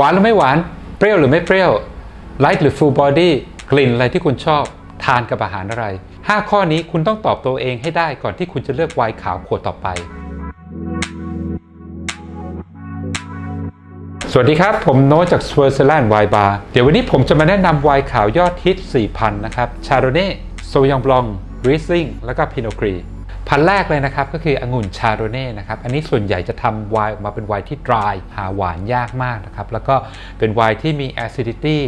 หวานหรือไม่หวาน เปรี้ยวหรือไม่เปรี้ยวไลท์หรือฟูลบอดี้กลิ่นอะไรที่คุณชอบ ทานกับอาหารอะไร 5 ข้อนี้คุณต้องตอบตัวเองให้ได้ก่อนที่คุณจะเลือกไวน์ขาวขวดต่อไป สวัสดีครับ ผมโน้ตจากสว i เซอร์แลนด์ไวน์บาร์เดี๋ยววันนี้ผมจะมาแนะนำไวน์ขาวยอดฮิต 4,000 นะครับชาโรเน่โซยองบลองริสลิงแล้วก็พิโนกรี พันธุ์แรกเลยนะครับก็คือองุ่นชาโรเน่นะครับอันนี้ส่วนใหญ่จะทำไวน์ออกมาเป็นไวน์ที่ดรายหาหวานยากมากนะครับแล้วก็เป็นไวน์ที่มี acidity ต่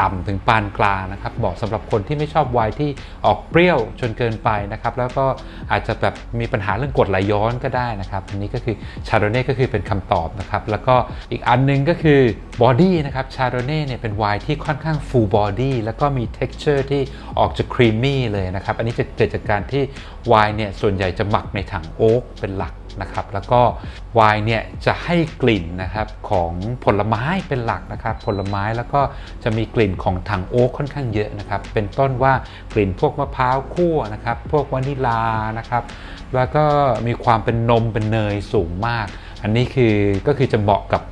ต่ำถึงปานกลางนะครับเหมาะสำหรับคนที่ไม่ชอบไวน์ที่ออกเปรี้ยวจนเกินไปนะครับแล้วก็อาจจะแบบมีปัญหาเรื่องกรดไหลย้อนก็ได้นะครับอันนี้ก็คือชาโรเน่ก็คือเป็นคำตอบนะครับแล้วก็อีกอันหนึงก็คือบอดี้นะครับชาโรเน่เนี่ยเป็นไวน์ที่ค่อนข้างฟูลบอดี้แล้วก็มี texture ที่ออกจะครีมมี่เลยนะครับอันนี้จะเกิดจากการที่ไวน์เนี่ยส่วนใหญ่จะหมักในถังโอ๊กเป็นหลัก นะครับ แล้วก็ไวน์เนี่ยจะให้กลิ่นนะครับของผลไม้เป็นหลักนะครับ ผลไม้แล้วก็จะมีกลิ่นของถังโอ๊กค่อนข้างเยอะนะครับ เป็นต้นว่ากลิ่นพวกมะพร้าวคั่วนะครับ พวกวานิลานะครับ แล้วก็มีความเป็นนมเป็นเนยสูงมาก อันนี้คือก็คือจะเหมาะกับ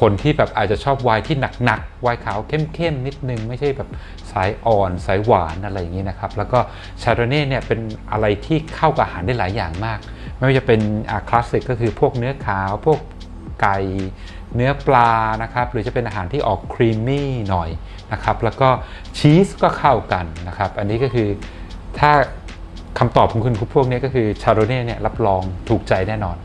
คนที่แบบอาจจะชอบไวน์ที่หนักๆไวน์ขาวเข้มๆนิดนึง ไม่ใช่แบบสายอ่อนสายหวานอะไรอย่างนี้นะครับ แล้วก็ชาโรเน่เนี่ยเป็นอะไรที่เข้ากับอาหารได้หลายอย่างมาก ไม่ว่าจะเป็นคลาสสิกก็คือพวกเนื้อขาวพวกไก่เนื้อปลานะครับ หรือจะเป็นอาหารที่ออกครีมมี่หน่อยนะครับ แล้วก็ชีสก็เข้ากันนะครับ อันนี้ก็คือถ้าคำตอบของคุณพวกนี้ก็คือชาโรเน่เนี่ยรับรองถูกใจแน่นอน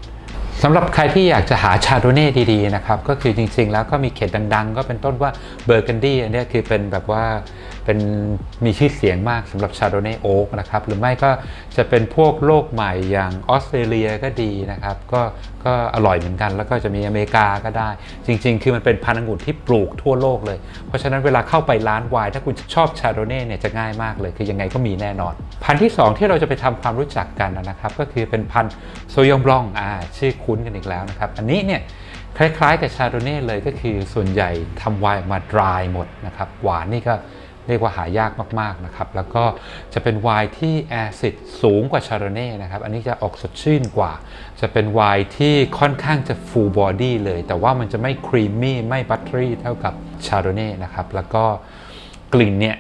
สำหรับใครที่อยากจะหาชาโรเน่ดีๆนะครับ ก็คือจริงๆแล้วก็มีเขตดังๆ ก็เป็นต้นว่าเบอร์กันดี้อันนี้คือเป็นแบบว่า เป็นมีชื่อเสียงมากสำหรับชาโรเน่โอ๊กนะครับ หรือไม่ก็จะเป็นพวกโลกใหม่อย่างออสเตรเลียก็ดีนะครับ ก็ก็อร่อยเหมือนกัน แล้วก็จะมีอเมริกาก็ได้ จริง ๆ คือมันเป็นพันธุ์องุ่นที่ปลูกทั่วโลกเลย เพราะฉะนั้นเวลาเข้าไปร้านไวน์ถ้าคุณชอบชาโรเน่เนี่ยจะง่ายมากเลย คือยังไงก็มีแน่นอน พันธุ์ที่ 2 ที่เราจะไปทำความรู้จักกันนะครับ ก็คือเป็นพันธุ์โซยองบลองอ่าชื่อคุ้นกันอีกแล้วนะครับ อันนี้เนี่ยคล้ายๆกับชาโรเน่เลยก็คือส่วนใหญ่ทำไวน์มาดรายหมดนะครับหวานนี่ก็ เรียกว่าหายากมากๆนะครับแล้วก็จะเป็นไวน์ที่แอซิดสูงกว่าชาโรเน่นะครับอันนี้จะออกสดชื่นกว่า จะเป็นไวน์ที่ค่อนข้างจะฟูลบอดี้เลย แต่ว่ามันจะไม่ครีมมี่ไม่บัตเตอรี่เท่ากับชาโรเน่นะครับแล้วก็กลิ่นเนี่ย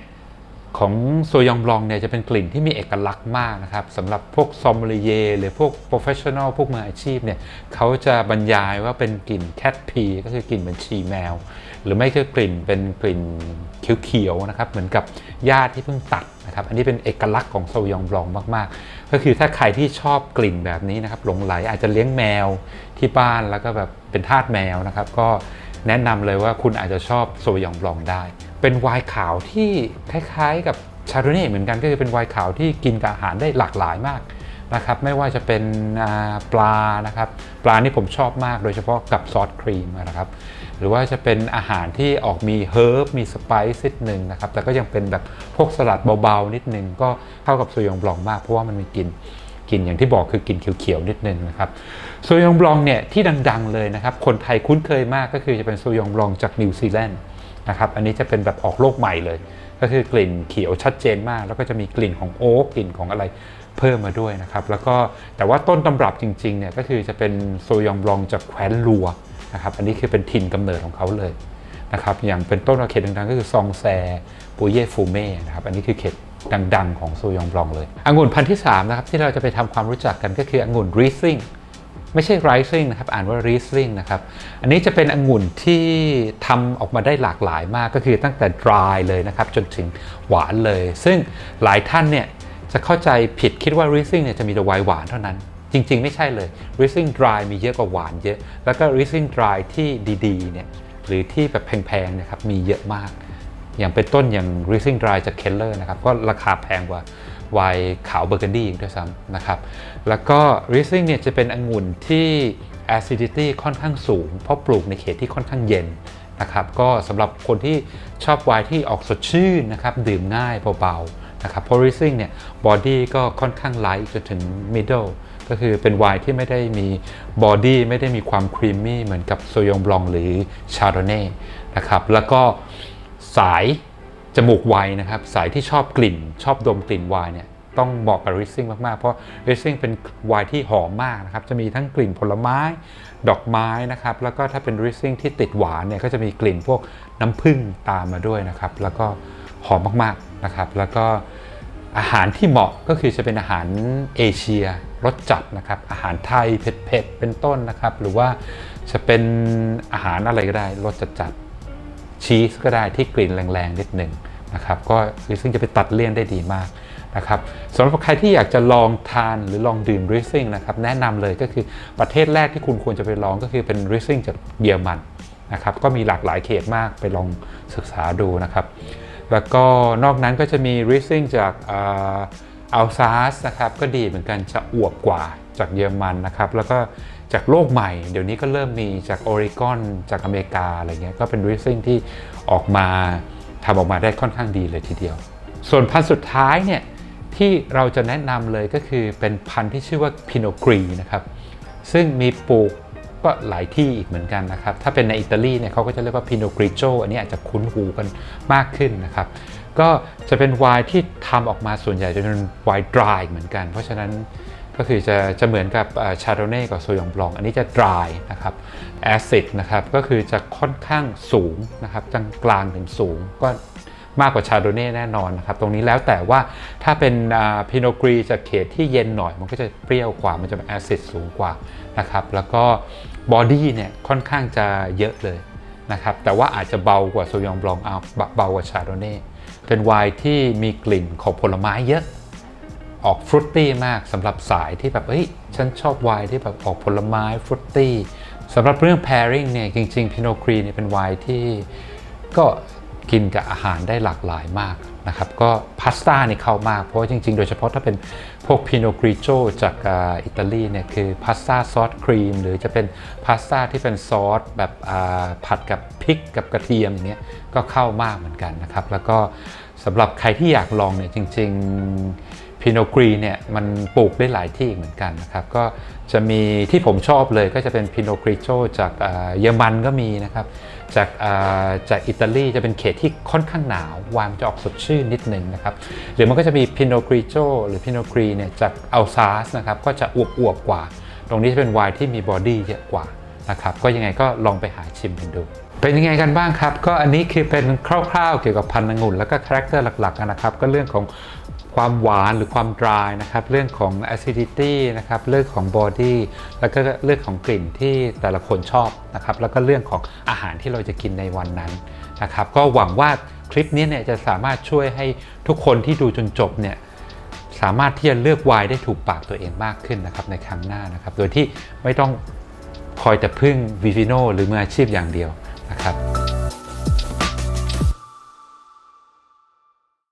ของโซยองบลองเนี่ยจะเป็นกลิ่นที่มีเอกลักษณ์มากนะครับสำหรับพวกซอมเ l เยหรือพวกโปรเฟชชั่นอลพวกมืออาชีพเนี่ยเขาจะบรรยายว่าเป็นกลิ่นแคทพีก็คือกลิ่นเหมือนฉี่แมว หรือไม่ก็กลิ่นเป็นกลิ่นเขียวๆนะครับเหมือนกับหญ้าที่เพิ่งตัดนะครับอันนี้เป็นเอกลักษณ์ของโซยองบลองมากๆ ก็คือถ้าใครที่ชอบกลิ่นแบบนี้นะครับหลงไหลอาจจะเลี้ยงแมวที่บ้านแล้วก็แบบเป็นทาสแมวนะครับก็แนะนำเลยว่าคุณอาจจะชอบโซยองบลองได้ เป็นไวน์ขาวที่คล้ายๆกับชาโรเน่เหมือนกันก็คือเป็นไวน์ขาวที่กินกับอาหารได้หลากหลายมากนะครับไม่ว่าจะเป็นปลานะครับ ปลานี่ผมชอบมากโดยเฉพาะกับซอสครีมนะครับ หรือว่าจะเป็นอาหารที่ออกมีเฮิร์บมีสไปซ์นิดนึงนะครับ แต่ก็ยังเป็นแบบพวกสลัดเบาๆนิดนึง ก็เข้ากับโซยองบลองมากเพราะว่ามันมีกลิ่นกลิ่นอย่างที่บอกคือกลิ่นเขียวๆนิดนึงนะครับโซยองบลองเนี่ยที่ดัง ๆ เลยนะครับ คนไทยคุ้นเคยมากก็คือจะเป็นโซยองบลองจากนิวซีแลนด์นะครับอันนี้จะเป็นแบบออกโลกใหม่เลย ก็คือกลิ่นเขียวชัดเจนมาก แล้วก็จะมีกลิ่นของโอ๊กกลิ่นของอะไรเพิ่มมาด้วยนะครับ แล้วก็แต่ว่าต้นตำรับจริงๆเนี่ยก็คือจะเป็นโซยองบลองจากแคว้นลัว นะครับอันนี้คือเป็นถิ่นกำเนิดของเขาเลยนะครับอย่างเป็นต้นว่าเขตดังๆ ก็คือซองแซปูเย่ฟูเม่นะครับอันนี้คือเขตดังๆ ของโซยองบลองเลยองุ่นพันธุ์ที่3นะครับที่เราจะไปทำความรู้จักกันก็คือองุ่นรีซิงไม่ใช่ไรซิงนะครับอ่านว่ารีซิงนะครับอันนี้จะเป็นองุ่นที่ทำออกมาได้หลากหลายมากก็คือตั้งแต่ dry เลยนะครับจนถึงหวานเลย ซึ่งหลายท่านเนี่ยจะเข้าใจผิดคิดว่ารีซิงเนี่ยจะมีแต่ไวน์หวานเท่านั้น จริง ๆ ไม่ใช่เลย Riesling Dry มีเยอะกว่าหวานเยอะ แล้วก็ Riesling Dry ที่ดีๆเนี่ยหรือที่แบบแพงๆนะครับมีเยอะมาก อย่างเป็นต้นอย่าง Riesling Dry จาก Keller นะครับก็ราคาแพงกว่าไวน์ขาวเบอร์กันดี้อีกด้วยซ้ำนะครับแล้วก็ Riesling เนี่ยจะเป็นองุ่นที่ acidity ค่อนข้างสูง เพราะปลูกในเขตที่ค่อนข้างเย็นนะครับก็สำหรับคนที่ชอบไวน์ที่ออกสดชื่นนะครับดื่มง่ายเบาๆนะครับเพราะ Riesling เนี่ยบอดี้ก็ค่อนข้างไลท์จนถึง middle ก็คือเป็นไวน์ที่ไม่ได้มีบอดี้ไม่ได้มีความครีมมี่เหมือนกับโซยองบลองหรือชาโรเน่นะครับแล้วก็สายจมูกไวน์นะครับ สายที่ชอบกลิ่น ชอบดมกลิ่นไวน์เนี่ยต้องเหมาะกับริซซิ่งมาก ๆ เพราะริซซิ่งเป็นไวน์ที่หอมมากนะครับ จะมีทั้งกลิ่นผลไม้ ดอกไม้นะครับ แล้วก็ถ้าเป็นริซซิ่งที่ติดหวานเนี่ย ก็จะมีกลิ่นพวกน้ำผึ้งตามมาด้วยนะครับ แล้วก็หอมมาก ๆ นะครับ แล้วก็อาหารที่เหมาะก็คือจะเป็นอาหารเอเชีย รสจัดนะครับ อาหารไทยเผ็ดๆเป็นต้นนะครับ หรือว่าจะเป็นอาหารอะไรก็ได้รสจัดๆชีสก็ได้ที่กลิ่นแรงๆนิดหนึ่งนะครับก็ริซซิ่งจะไปตัดเลี่ยนได้ดีมากนะครับสำหรับใครที่อยากจะลองทานหรือลองดื่มริซซิ่งนะครับแนะนำเลยก็คือประเทศแรกที่คุณควรจะไปลองก็คือเป็นริซซิ่งจากเยอรมันนะครับก็มีหลากหลายเขตมากไปลองศึกษาดูนะครับ แล้วก็นอกนั้นก็จะมีริซซิ่งจาก อัลซาสนะครับก็ดีเหมือนกันจะอวบกว่าจากเยอรมันนะครับแล้วก็จากโลกใหม่ เดี๋ยวนี้ก็เริ่มมีจากออริกอนจากอเมริกาอะไรเงี้ยก็เป็นริซซิ่งที่ออกมาทำออกมาได้ค่อนข้างดีเลยทีเดียว ส่วนพันธุ์สุดท้ายเนี่ยที่เราจะแนะนำเลยก็คือเป็นพันธุ์ที่ชื่อว่าพิโนกรีนะครับซึ่งมีปลูกก็หลายที่อีกเหมือนกันนะครับ ถ้าเป็นในอิตาลีเนี่ยเขาก็จะเรียกว่าพิโนกริโจอันนี้อาจจะคุ้นหูกันมากขึ้นนะครับ ก็จะเป็นไวน์ที่ทำออกมาส่วนใหญ่จะเป็นไวน์ดรายเหมือนกัน เพราะฉะนั้นก็คือจะจะเหมือนกับชาโดเน่กับโซยองบลอง อันนี้จะดรายนะครับแอซิดนะครับก็คือจะค่อนข้างสูงนะครับกลางกลางถึงสูงก็มากกว่าชาโดเน่แน่นอนนะครับ ตรงนี้แล้วแต่ว่าถ้าเป็นพิโนกรีจากเขตที่เย็นหน่อย มันก็จะเปรี้ยวกว่ามันจะเป็นแอซิดสูงกว่านะครับ แล้วก็บอดี้เนี่ยค่อนข้างจะเยอะเลยนะครับ แต่ว่าอาจจะเบากว่าโซยองบลองเอาเบากว่าชาโดเน่ เป็นไวน์ที่มีกลิ่นของผลไม้เยอะ ออกฟรุตตี้มากสำหรับสายที่แบบเฮ้ยฉันชอบไวน์ที่แบบออกผลไม้ฟรุตตี้สำหรับเรื่อง pairing เนี่ยจริงๆพิโนครีเนี่ยเป็นไวน์ที่ก็ กินกับอาหารได้หลากหลายมากนะครับก็พาสต้านี่เข้ามาก เพราะว่าจริง ๆ โดยเฉพาะถ้าเป็นพวกพิโนกริโจจากอิตาลีเนี่ยคือพาสต้าซอสครีม หรือจะเป็นพาสต้าที่เป็นซอสแบบผัดกับพริกกับกระเทียมอย่างเงี้ยก็เข้ามากเหมือนกันนะครับ แล้วก็สำหรับใครที่อยากลองเนี่ยจริง ๆพิโนกรีเนี่ยมันปลูกได้หลายที่เหมือนกันนะครับ ก็จะมีที่ผมชอบเลยก็จะเป็นพิโนกริโจจากเยอรมันก็มีนะครับ จากอ่าจากอิตาลีจะเป็นเขตที่ค่อนข้างหนาววายมันจะออกสดชื่นนิดนึงนะครับหรือมันก็จะมีพินโนกริโจหรือพินโนกรีเนี่ยจากอัลซาสนะครับก็จะอวบๆกว่า ตรงนี้จะเป็นไวน์ที่มีบอดี้เยอะกว่านะครับก็ยังไงก็ลองไปหาชิมกันดู เป็นยังไงกันบ้างครับ ก็อันนี้คือเป็นคร่าวๆเกี่ยวกับพันธุ์องุ่นแล้วก็คาแรคเตอร์หลักๆนะครับก็เรื่องของ ความหวานหรือความ dry นะครับ เรื่องของ acidity นะครับ เรื่องของ body แล้วก็เรื่องของกลิ่นที่แต่ละคนชอบนะครับ แล้วก็เรื่องของอาหารที่เราจะกินในวันนั้นนะครับ ก็หวังว่าคลิปนี้เนี่ยจะสามารถช่วยให้ทุกคนที่ดูจนจบเนี่ยสามารถที่จะเลือกไวน์ได้ถูกปากตัวเองมากขึ้นนะครับในครั้งหน้านะครับ โดยที่ไม่ต้องคอยแต่พึ่งวิฟิโนหรือมืออาชีพอย่างเดียวนะครับ